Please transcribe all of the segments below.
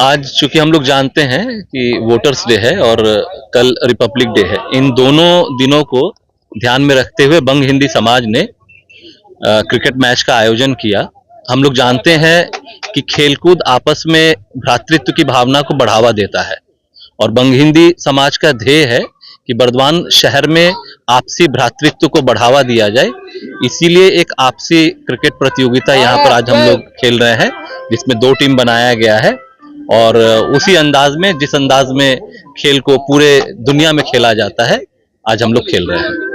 आज चूँकि हम लोग जानते हैं कि वोटर्स डे है और कल रिपब्लिक डे है इन दोनों दिनों को ध्यान में रखते हुए बंग हिंदी समाज ने अ, क्रिकेट मैच का आयोजन किया। हम लोग जानते हैं कि खेलकूद आपस में भ्रातृत्व की भावना को बढ़ावा देता है और बंग हिंदी समाज का ध्येय है कि बर्दवान शहर में आपसी भ्रातृत्व को बढ़ावा दिया जाए। इसीलिए एक आपसी क्रिकेट प्रतियोगिता यहाँ पर आज हम लोग खेल रहे हैं जिसमें दो टीम बनाया गया है। और उसी अंदाज में, जिस अंदाज में खेल को पूरे दुनिया में खेला जाता है, आज हम लोग खेल रहे हैं।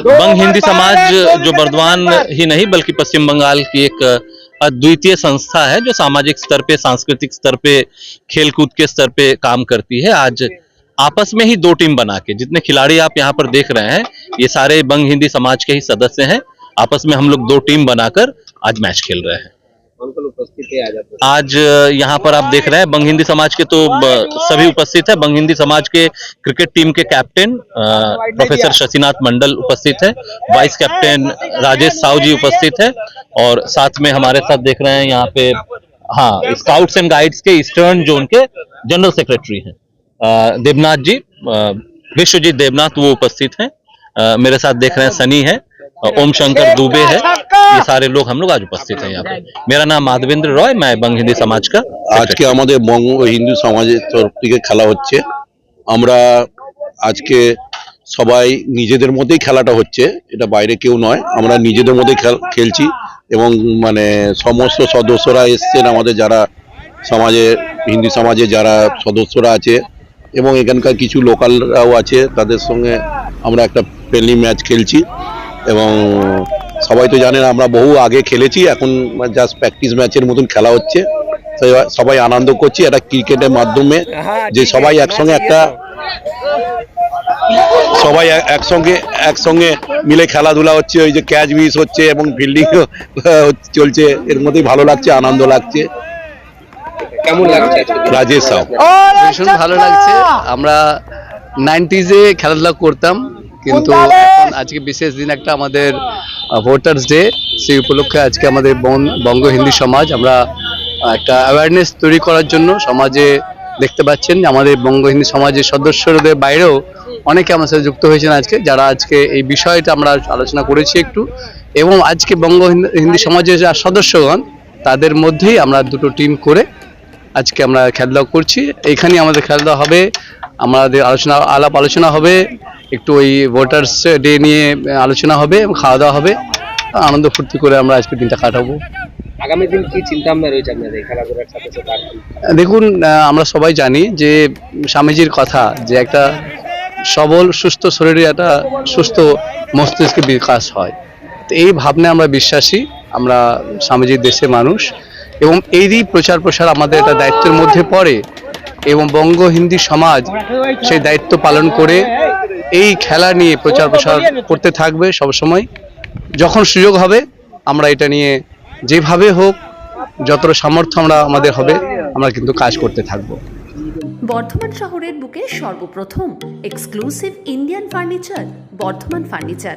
बंग हिंदी समाज जो बर्दवान ही नहीं, बल्कि पश्चिम बंगाल की एक अद्वितीय संस्था है, जो सामाजिक स्तर पे, सांस्कृतिक स्तर पे, खेलकूद के स्तर पे काम करती है। आज आपस में ही दो टीम बना के, जितने खिलाड़ी आप यहाँ पर देख रहे हैं, ये सारे बंग हिंदी समाज के ही सदस्य हैं। आपस में हम लोग दो टीम बनाकर आज मैच खेल रहे हैं। आज यहाँ पर आप देख रहे हैं बंग हिंदी समाज के तो सभी उपस्थित है। बंग हिंदी समाज के क्रिकेट टीम के कैप्टन प्रोफेसर शशिनाथ मंडल उपस्थित है। वाइस कैप्टन राजेश साहू जी उपस्थित है। और साथ में हमारे साथ देख रहे हैं यहाँ पे हाँ स्काउट्स एंड गाइड्स के ईस्टर्न जोन के जनरल सेक्रेटरी हैं। देवनाथ जी विश्वजीत देवनाथ वो उपस्थित हैं। मेरे साथ देख रहे हैं सनी है। ओम शंकर दुबे है ये सारे लोग हम लोग आज उपस्थित हैं यहाँ पे मेरा नाम माधवेंद्र रॉय मैं बंग हिंदी समाज का আজকে আমাদের বঙ্গ হিন্দু সমাজের তরফ থেকে খেলা হচ্ছে আমরা আজকে সবাই নিজেদের মধ্যেই খেলাটা হচ্ছে এটা বাইরে কেউ নয় আমরা নিজেদের মধ্যেই খেল- খেলছি এবং মানে সমস্ত সদস্যরা এসছেন আমাদের যারা সমাজে হিন্দু সমাজে যারা সদস্যরা আছে এবং এখানকার কিছু লোকালরাও আছে তাদের সঙ্গে আমরা একটা ফ্রেন্ডলি ম্যাচ খেলছি এবং সবাই তো জানেন আমরা বহু আগে খেলেছি এখন জাস্ট প্র্যাকটিস ম্যাচের মতন খেলা হচ্ছে। সবাই আনন্দ করছি একটা ক্রিকেটের মাধ্যমে যে সবাই একসঙ্গে একটা সবাই এক- একসঙ্গে একসঙ্গে মিলে খেলাধুলা হচ্ছে ওই যে ক্যাচ মিস হচ্ছে এবং ফিল্ডিং চলছে এর মধ্যেই ভালো লাগছে আনন্দ লাগছে। কেমন লাগছে রাজেশ সাউ ভীষণ ভালো লাগছে। আমরা নাইনটিজে খেলাধুলা করতাম কিন্তু এখন আজকে বিশেষ দিন একটা আমাদের ভোটার্স ডে, সেই উপলক্ষে আজকে আমাদের বঙ্গ হিন্দি সমাজ, আমরা একটা অ্যাওয়ারনেস তৈরি করার জন্য সমাজে দেখতে পাচ্ছেন যে আমাদের বঙ্গ হিন্দি সমাজের সদস্যদের বাইরেও অনেকে আমার সাথে যুক্ত হয়েছেন আজকে, যারা আজকে এই বিষয়টা আমরা আলোচনা করেছি একটু। এবং আজকে বঙ্গ হিন্দি- সমাজের যারা সদস্যগণ, তাদের মধ্যেই আমরা দুটো টিম করে আজকে আমরা খেলাধুলা করছি। এখানেই আমাদের খেলাধুলা হবে, আমাদের আলোচনা আলাপ আলোচনা হবে। একটু ওই ভোটার্স ডে নিয়ে আলোচনা হবে এবং খাওয়া দাওয়া হবে। আনন্দ ফুর্তি করে আমরা আজকে দিনটা কাটাবো। আগামী দিন কি চিন্তা ভাবনা রয়েছে আপনাদের খেলাধুলার সাথে দেখুন আমরা সবাই জানি যে স্বামীজির কথা যে একটা সবল সুস্থ শরীরে একটা সুস্থ মস্তিষ্কের বিকাশ হয়। তো এই ভাবনা আমরা বিশ্বাসী আমরা স্বামীজির দেশে মানুষ এবং এরই প্রচার প্রসার আমাদের একটা দায়িত্বের মধ্যে পড়ে এবং বঙ্গ হিন্দি সমাজ সেই দায়িত্ব পালন করে এই খেলা নিয়ে প্রচার প্রসার করতে থাকবে সবসময় যখন সুযোগ হবে আমরা এটা নিয়ে যেভাবে হোক যতটা সামর্থ্য আমরা আমাদের হবে আমরা কিন্তু কাজ করতে থাকব। বর্ধমান শহরের বুকে সর্বপ্রথম exclusive Indian furniture Bardhaman furniture